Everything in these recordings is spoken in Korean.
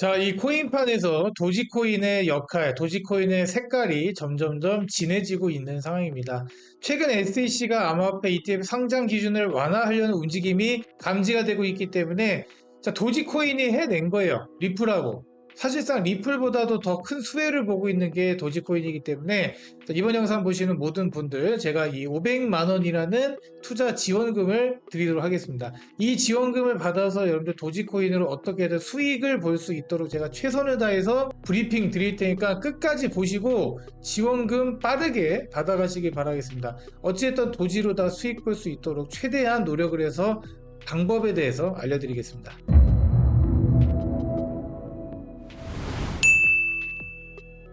자, 이 코인판에서 도지코인의 역할, 도지코인의 색깔이 점점점 진해지고 있는 상황입니다. 최근 SEC가 암호화폐 ETF 상장 기준을 완화하려는 움직임이 감지가 되고 있기 때문에 자, 도지코인이 해낸 거예요. 리플하고. 사실상 리플보다도 더 큰 수혜를 보고 있는 게 도지코인이기 때문에 자, 이번 영상 보시는 모든 분들 제가 이 500만 원이라는 투자 지원금을 드리도록 하겠습니다. 이 지원금을 받아서 여러분들 도지코인으로 어떻게든 수익을 볼 수 있도록 제가 최선을 다해서 브리핑 드릴 테니까 끝까지 보시고 지원금 빠르게 받아가시길 바라겠습니다. 어찌됐든 도지로 다 수익 볼 수 있도록 최대한 노력을 해서 방법에 대해서 알려드리겠습니다.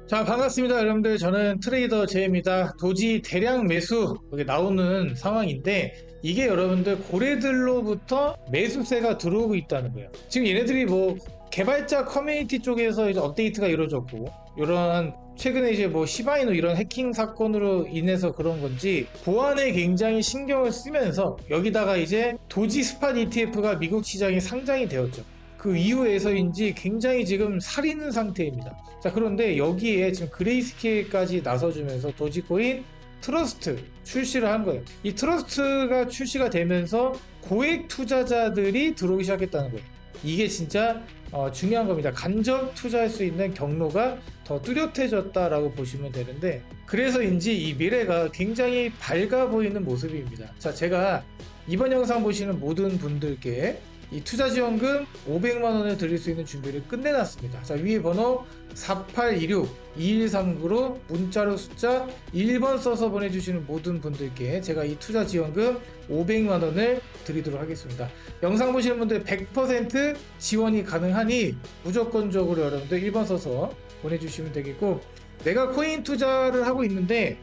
자 반갑습니다 여러분들. 저는 트레이더 제입니다. 도지 대량 매수 나오는 상황인데 이게 여러분들 고래들로부터 매수세가 들어오고 있다는 거예요. 지금 얘네들이 뭐 개발자 커뮤니티 쪽에서 이제 업데이트가 이루어졌고 이러한 최근에 이제 뭐 시바이노 이런 해킹 사건으로 인해서 그런 건지 보안에 굉장히 신경을 쓰면서 여기다가 이제 도지 스팟 ETF가 미국 시장에 상장이 되었죠 그 이후에서인지 굉장히 지금 살이는 상태입니다. 자, 그런데 여기에 지금 그레이스케일까지 나서주면서 도지코인 트러스트 출시를 한 거예요. 이 트러스트가 출시가 되면서 고액 투자자들이 들어오기 시작했다는 거예요. 이게 진짜 어, 중요한 겁니다. 간접 투자할 수 있는 경로가 더 뚜렷해졌다라고 보시면 되는데 그래서인지 이 미래가 굉장히 밝아 보이는 모습입니다. 자, 제가 이번 영상 보시는 모든 분들께 이 투자 지원금 500만 원을 드릴 수 있는 준비를 끝내놨습니다. 자, 위에 번호 4826-2139로 문자로 숫자 1번 써서 보내주시는 모든 분들께 제가 이 투자 지원금 500만 원을 드리도록 하겠습니다. 영상 보시는 분들 100% 지원이 가능하니 무조건적으로 여러분들 1번 써서 보내주시면 되겠고 내가 코인 투자를 하고 있는데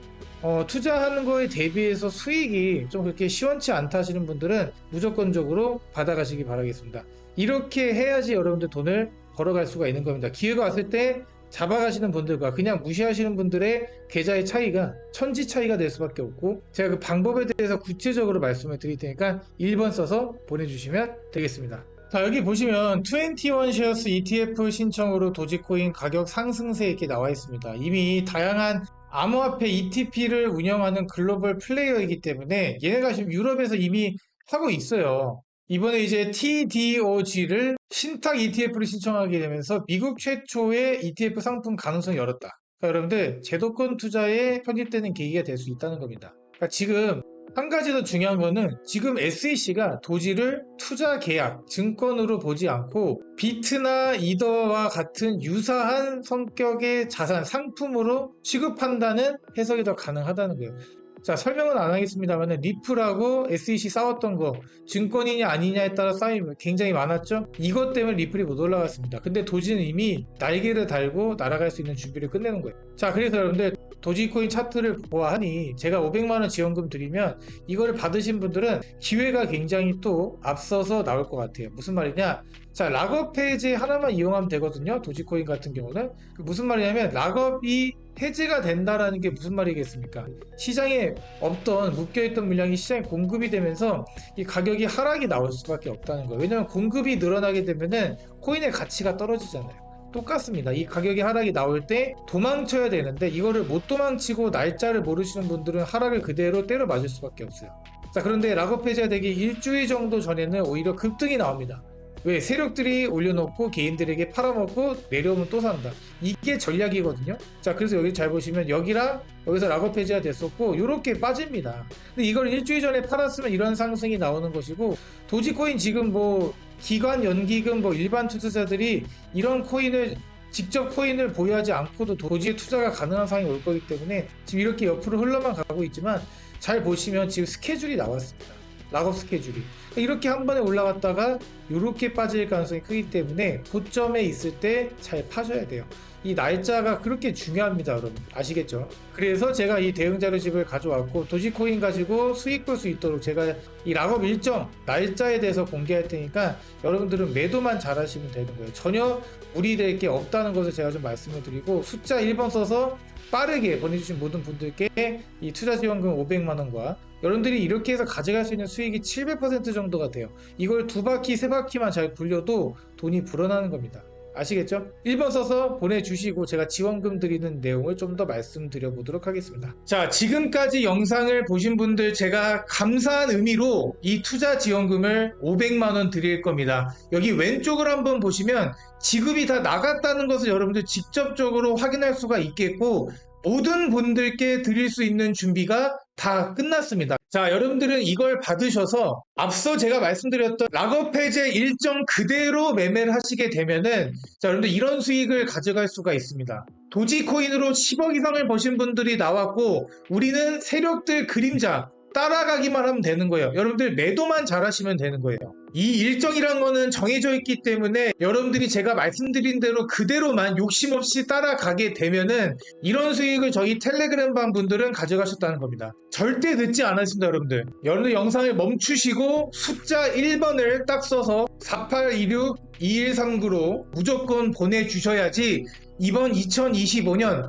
어, 투자하는 거에 대비해서 수익이 좀 그렇게 시원치 않다 하시는 분들은 무조건적으로 받아가시기 바라겠습니다. 이렇게 해야지 여러분들 돈을 벌어갈 수가 있는 겁니다. 기회가 왔을 때 잡아가시는 분들과 그냥 무시하시는 분들의 계좌의 차이가 천지 차이가 될 수밖에 없고 제가 그 방법에 대해서 구체적으로 말씀을 드릴 테니까 1번 써서 보내주시면 되겠습니다. 자 여기 보시면 21 쉐어스 ETF 신청으로 도지코인 가격 상승세 이렇게 나와 있습니다. 이미 다양한 암호화폐 ETP를 운영하는 글로벌 플레이어이기 때문에 얘네가 지금 유럽에서 이미 하고 있어요. 이번에 이제 TDOG를 신탁 ETF를 신청하게 되면서 미국 최초의 ETF 상품 가능성을 열었다. 그러니까 여러분들 제도권 투자에 편입되는 계기가 될 수 있다는 겁니다. 그러니까 지금 한 가지 더 중요한 거는 지금 SEC가 도지를 투자 계약, 증권으로 보지 않고 비트나 이더와 같은 유사한 성격의 자산, 상품으로 취급한다는 해석이 더 가능하다는 거예요. 자, 설명은 안 하겠습니다만 리플하고 SEC 싸웠던 거 증권이냐 아니냐에 따라 싸움이 굉장히 많았죠. 이것 때문에 리플이 못 올라갔습니다. 근데 도지는 이미 날개를 달고 날아갈 수 있는 준비를 끝내는 거예요. 자, 그래서 여러분들 도지코인 차트를 보아하니 제가 500만원 지원금 드리면 이거를 받으신 분들은 기회가 굉장히 또 앞서서 나올 것 같아요. 무슨 말이냐? 자, 락업 페이지 하나만 이용하면 되거든요. 도지코인 같은 경우는. 그 무슨 말이냐면 락업이 해제가 된다라는 게 무슨 말이겠습니까? 시장에 없던 묶여있던 물량이 시장에 공급이 되면서 이 가격이 하락이 나올 수밖에 없다는 거예요. 왜냐하면 공급이 늘어나게 되면은 코인의 가치가 떨어지잖아요. 똑같습니다. 이 가격이 하락이 나올 때 도망쳐야 되는데 이거를 못 도망치고 날짜를 모르시는 분들은 하락을 그대로 때려 맞을 수밖에 없어요. 자 그런데 락업 해제가 되기 일주일 정도 전에는 오히려 급등이 나옵니다. 왜 세력들이 올려놓고 개인들에게 팔아먹고 내려오면 또 산다. 이게 전략이거든요. 자, 그래서 여기 잘 보시면 여기랑 여기서 락업 해제가 됐었고 이렇게 빠집니다. 근데 이걸 일주일 전에 팔았으면 이런 상승이 나오는 것이고 도지코인 지금 뭐 기관 연기금 뭐 일반 투자자들이 이런 코인을 직접 코인을 보유하지 않고도 도지에 투자가 가능한 상황이 올 거기 때문에 지금 이렇게 옆으로 흘러만 가고 있지만 잘 보시면 지금 스케줄이 나왔습니다. 락업 스케줄이 이렇게 한 번에 올라갔다가 이렇게 빠질 가능성이 크기 때문에 고점에 있을 때 잘 파셔야 돼요. 이 날짜가 그렇게 중요합니다, 여러분. 아시겠죠? 그래서 제가 이 대응 자료집을 가져왔고 도지코인 가지고 수익 볼 수 있도록 제가 이 락업 일정 날짜에 대해서 공개할 테니까 여러분들은 매도만 잘 하시면 되는 거예요. 전혀 무리될 게 없다는 것을 제가 좀 말씀을 드리고 숫자 1번 써서 빠르게 보내주신 모든 분들께 이 투자 지원금 500만 원과 여러분들이 이렇게 해서 가져갈 수 있는 수익이 700% 정도가 돼요. 이걸 두 바퀴, 세 바퀴만 잘 굴려도 돈이 불어나는 겁니다. 아시겠죠? 1번 써서 보내주시고 제가 지원금 드리는 내용을 좀 더 말씀드려 보도록 하겠습니다. 자, 지금까지 영상을 보신 분들 제가 감사한 의미로 이 투자 지원금을 500만원 드릴 겁니다. 여기 왼쪽을 한번 보시면 지급이 다 나갔다는 것을 여러분들 직접적으로 확인할 수가 있겠고 모든 분들께 드릴 수 있는 준비가 다 끝났습니다. 자, 여러분들은 이걸 받으셔서 앞서 제가 말씀드렸던 락업 해제 일정 그대로 매매를 하시게 되면은 자, 여러분들 이런 수익을 가져갈 수가 있습니다. 도지코인으로 10억 이상을 버신 분들이 나왔고 우리는 세력들 그림자 따라가기만 하면 되는 거예요. 여러분들 매도만 잘하시면 되는 거예요. 이 일정이란 거는 정해져 있기 때문에 여러분들이 제가 말씀드린 대로 그대로만 욕심 없이 따라가게 되면은 이런 수익을 저희 텔레그램방 분들은 가져가셨다는 겁니다. 절대 늦지 않았습니다, 여러분들. 여러분들 영상을 멈추시고 숫자 1번을 딱 써서 4826 2139로 무조건 보내주셔야지 이번 2025년,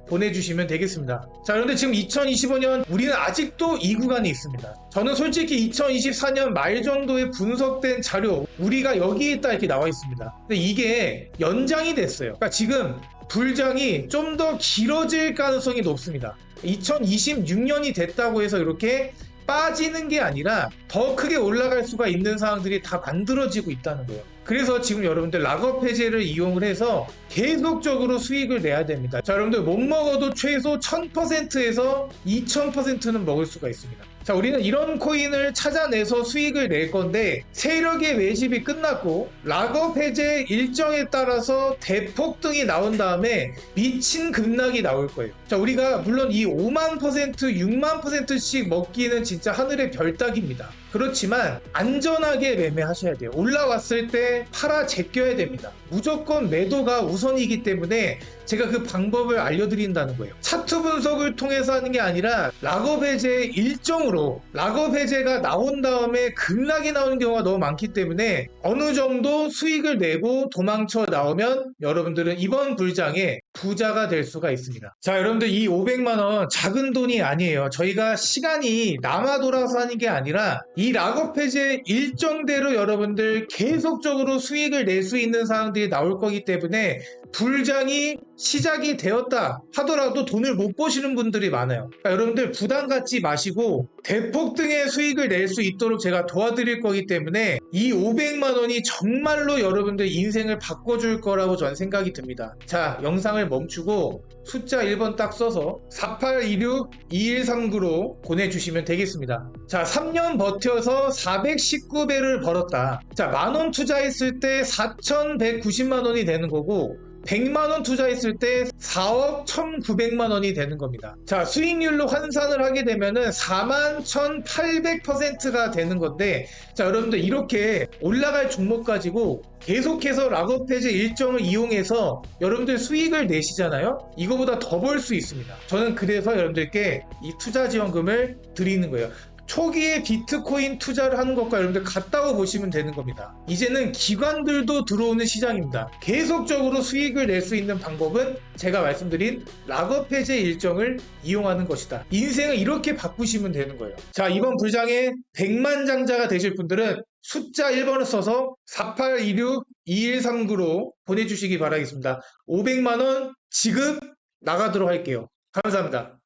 보내주시면 되겠습니다. 자, 그런데 지금 2025년 우리는 아직도 이 구간에 있습니다. 저는 솔직히 2024년 말 정도에 분석된 자료 우리가 여기 있다 이렇게 나와 있습니다. 근데 이게 연장이 됐어요. 그러니까 지금 불장이 좀 더 길어질 가능성이 높습니다. 2026년이 됐다고 해서 이렇게 빠지는 게 아니라 더 크게 올라갈 수가 있는 상황들이 다 만들어지고 있다는 거예요. 그래서 지금 여러분들 락업 해제를 이용을 해서 계속적으로 수익을 내야 됩니다. 자, 여러분들 못 먹어도 최소 1000%에서 2000%는 먹을 수가 있습니다. 자, 우리는 이런 코인을 찾아내서 수익을 낼 건데 세력의 매집이 끝났고 락업 해제 일정에 따라서 대폭등이 나온 다음에 미친 급락이 나올 거예요. 자, 우리가 물론 이 5만 퍼센트, 6만 퍼센트씩 먹기는 진짜 하늘의 별 따기입니다. 그렇지만 안전하게 매매하셔야 돼요. 올라왔을 때 팔아 제껴야 됩니다. 무조건 매도가 우선이기 때문에 제가 그 방법을 알려드린다는 거예요. 차트 분석을 통해서 하는 게 아니라 락업 해제 일정으로 락업 해제가 나온 다음에 급락이 나오는 경우가 너무 많기 때문에 어느 정도 수익을 내고 도망쳐 나오면 여러분들은 이번 불장에 부자가 될 수가 있습니다. 자, 여러분들 이 500만 원 작은 돈이 아니에요. 저희가 시간이 남아 돌아서 하는 게 아니라 이 락업 해제 일정대로 여러분들 계속적으로 수익을 낼 수 있는 상황들이 나올 거기 때문에 불장이 시작이 되었다 하더라도 돈을 못 버시는 분들이 많아요. 그러니까 여러분들 부담 갖지 마시고 대폭 등의 수익을 낼 수 있도록 제가 도와드릴 거기 때문에 이 500만 원이 정말로 여러분들 인생을 바꿔줄 거라고 저는 생각이 듭니다. 자, 영상을 멈추고 숫자 1번 딱 써서 4826-2139로 보내주시면 되겠습니다. 자, 3년 버텨서 419배를 벌었다. 자, 만원 투자했을 때 4,190만 원이 되는 거고 100만원 투자했을 때 4억 1,900만 원이 되는 겁니다. 자, 수익률로 환산을 하게 되면은 4만 1,800%가 되는 건데, 자, 여러분들 이렇게 올라갈 종목 가지고 계속해서 락업 해제 일정을 이용해서 여러분들 수익을 내시잖아요? 이거보다 더 벌 수 있습니다. 저는 그래서 여러분들께 이 투자 지원금을 드리는 거예요. 초기에 비트코인 투자를 하는 것과 여러분들 같다고 보시면 되는 겁니다. 이제는 기관들도 들어오는 시장입니다. 계속적으로 수익을 낼 수 있는 방법은 제가 말씀드린 락업 해제 일정을 이용하는 것이다. 인생을 이렇게 바꾸시면 되는 거예요. 자, 이번 불장에 100만 장자가 되실 분들은 숫자 1번을 써서 4826-2139로 보내주시기 바라겠습니다. 500만원 지급 나가도록 할게요. 감사합니다.